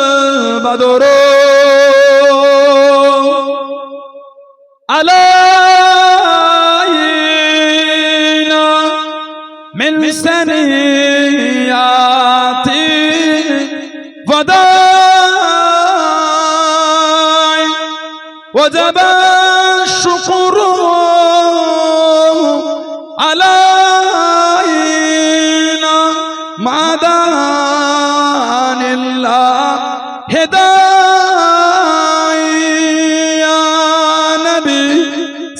البدر علينا من سنيات وداع وجب الشكر.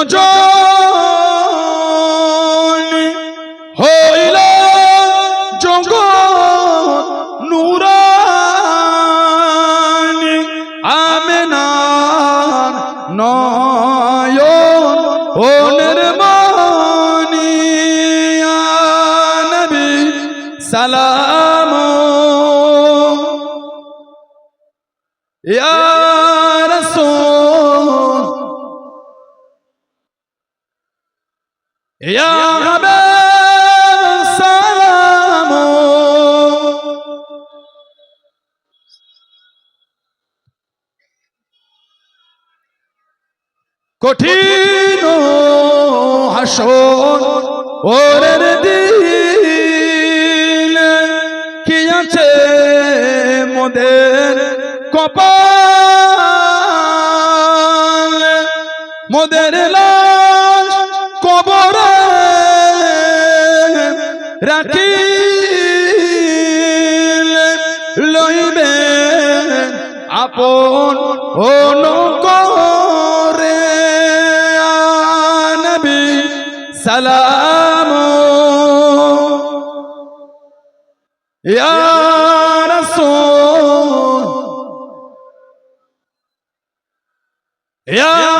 রজনী হইল জগৎ নুরানি আমেনার নয়ন ও নির্মানি নবী সালাম। ইয়া কঠিন হাসন ওরের দিন কি আছে মোদের কপাল? মোদের লাশ রাখি লইবে আপন অনুকরে। নবী সালাম। ইয়া রাসূল। ইয়া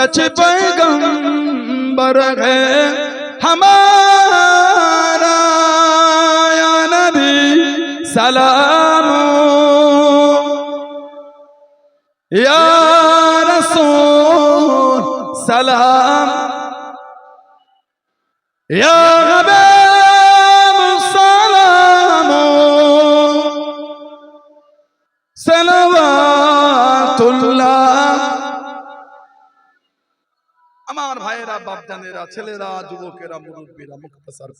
सच पैगंबर है हमारा या नबी सलाम या रसूल सलाम या हबीब सलाम सलाम আমার ভাইয়েরা বাপজানেরা ছেলেরা যুবকেরা মুরব্বীরা মুক্তাসার